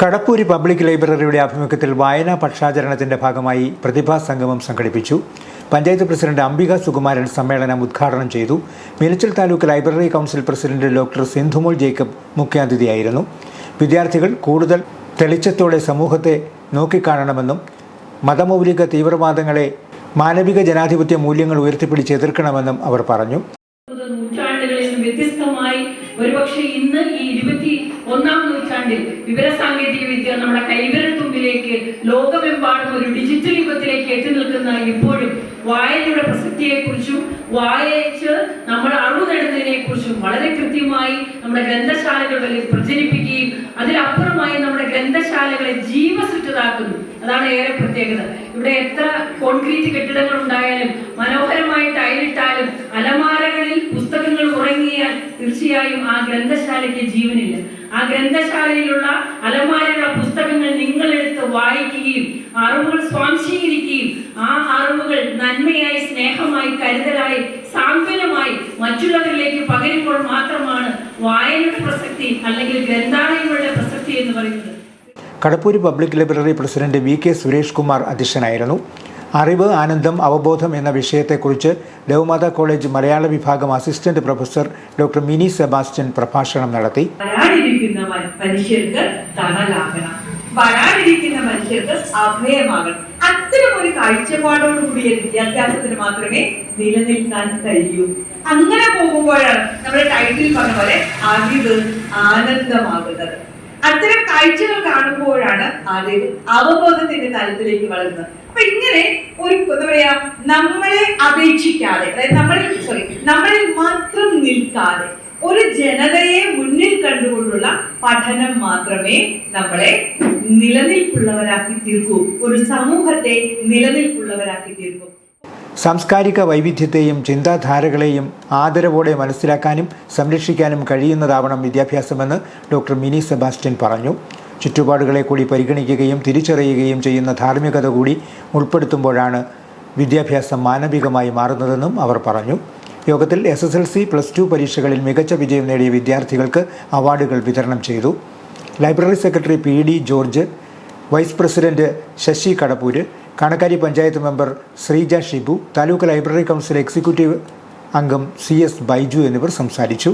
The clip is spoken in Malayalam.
കടപ്പൂരി പബ്ലിക് ലൈബ്രറിയുടെ ആഭിമുഖ്യത്തിൽ വായനാ പക്ഷാചരണത്തിന്റെ ഭാഗമായി പ്രതിഭാ സംഗമം സംഘടിപ്പിച്ചു. പഞ്ചായത്ത് പ്രസിഡന്റ് അംബിക സുകുമാരൻ സമ്മേളനം ഉദ്ഘാടനം ചെയ്തു. Meenachil taluk library council president doctor Sindhumol Jacob മുഖ്യാതിഥിയായിരുന്നു. വിദ്യാർത്ഥികൾ കൂടുതൽ തെളിച്ചത്തോടെ സമൂഹത്തെ നോക്കിക്കാണണമെന്നും മതമൗലിക തീവ്രവാദങ്ങളെ മാനവിക ജനാധിപത്യ മൂല്യങ്ങൾ ഉയർത്തിപ്പിടിച്ച് എതിർക്കണമെന്നും അവർ പറഞ്ഞു. വ്യത്യസ്തമായി ഒരുപക്ഷെ ഇന്ന് ഈ ഇരുപത്തി ഒന്നാം നൂറ്റാണ്ടിൽ വിവര സാങ്കേതിക വിദ്യ നമ്മുടെ കൈവിരൽ തുമ്പിലേക്ക് ലോകമെമ്പാടും ഒരു ഡിജിറ്റൽ യുഗത്തിലേക്ക് എത്തി നിൽക്കുന്ന ഇപ്പോഴും വായനയുടെ പ്രസക്തിയെക്കുറിച്ചും വായിച്ച് നമ്മുടെ അറിവ് നേടുന്നതിനെ കുറിച്ചും വളരെ കൃത്യമായി നമ്മുടെ ഗ്രന്ഥശാലകളിൽ പ്രചരിപ്പിക്കുകയും അതിലപ്പുറമായി നമ്മുടെ ഗ്രന്ഥശാലകളെ ജീവസുറ്റതാക്കുന്നു അതാണ് ഏറെ പ്രത്യേകത. ഇവിടെ എത്ര കോൺക്രീറ്റ് കെട്ടിടങ്ങൾ ഉണ്ടായാലും തീർച്ചയായും ആ ഗ്രന്ഥശാലയ്ക്ക് ജീവനില്ല. ആ ഗ്രന്ഥശാലയിലുള്ള അലമാരയുള്ള പുസ്തകങ്ങൾ നിങ്ങളെടുത്ത് വായിക്കുകയും അറിവുകൾ സ്വാംശീകരിക്കുകയും ആ അറിവുകൾ നന്മയായി സ്നേഹമായി കരുതലായി സാന്ത്വനമായി മറ്റുള്ളവരിലേക്ക് പകരുമ്പോൾ മാത്രമാണ് വായനയുടെ പ്രസക്തി അല്ലെങ്കിൽ ഗ്രന്ഥാലയങ്ങളുടെ പ്രസക്തി എന്ന് പറയുന്നത്. Kadappoor public library president V K Suresh Kumar അധ്യക്ഷനായിരുന്നു. അറിവ് ആനന്ദം അവബോധം എന്ന വിഷയത്തെക്കുറിച്ച് ദേവമാത കോളേജ് മലയാള വിഭാഗം assistant professor doctor Mini Sebastian പ്രഭാഷണം നടത്തി. മനുഷ്യർക്ക് തണലാകണം വരാനിരിക്കുന്ന മനുഷ്യർക്ക് അഭയമാകണം അത്തരം ഒരു കാഴ്ചപ്പാടോടുകൂടിയ വിദ്യാഭ്യാസത്തിന് മാത്രമേ നിലനിൽക്കാൻ കഴിയൂ. അങ്ങനെ പോകുമ്പോഴാണ് നമ്മുടെ ടൈറ്റിൽ പറഞ്ഞ പോലെ അറിവ് ആനന്ദമാകുന്നത്. അത്തരം കാഴ്ചകൾ കാണുമ്പോഴാണ് അറിവ് അവബോധത്തിന്റെ തലത്തിലേക്ക് വളരുന്നത്. അപ്പൊ ഇങ്ങനെ ഒരു എന്താ പറയാ നമ്മളെ അപേക്ഷിക്കാതെ അതായത് നമ്മളിൽ സോറി നമ്മളിൽ മാത്രം നിൽക്കാതെ ഒരു ജനതയെ മുന്നിൽ കണ്ടുകൊണ്ടുള്ള പഠനം മാത്രമേ നമ്മളെ നിലനിൽപ്പുള്ളവരാക്കി തീർക്കൂ. ഒരു സമൂഹത്തെ നിലനിൽപ്പുള്ളവരാക്കി തീർക്കൂ. സാംസ്കാരിക വൈവിധ്യത്തെയും ചിന്താധാരകളെയും ആദരവോടെ മനസ്സിലാക്കാനും സംരക്ഷിക്കാനും കഴിയുന്നതാവണം വിദ്യാഭ്യാസമെന്ന് ഡോക്ടർ മിനി സെബാസ്റ്റ്യൻ പറഞ്ഞു. ചുറ്റുപാടുകളെ കൂടി പരിഗണിക്കുകയും തിരിച്ചറിയുകയും ചെയ്യുന്ന ധാർമ്മികത കൂടി ഉൾപ്പെടുത്തുമ്പോഴാണ് വിദ്യാഭ്യാസം മാനവികമായി മാറുന്നതെന്നും അവർ പറഞ്ഞു. യോഗത്തിൽ S S L C plus two പരീക്ഷകളിൽ മികച്ച വിജയം നേടിയ വിദ്യാർത്ഥികൾക്ക് അവാർഡുകൾ വിതരണം ചെയ്തു. Library secretary P D George vice president Sasi Kadappoor Kanakkary panchayat member Sreeja Shibu taluk library council executive അംഗം സി എസ് ബൈജു എന്നിവർ സംസാരിച്ചു.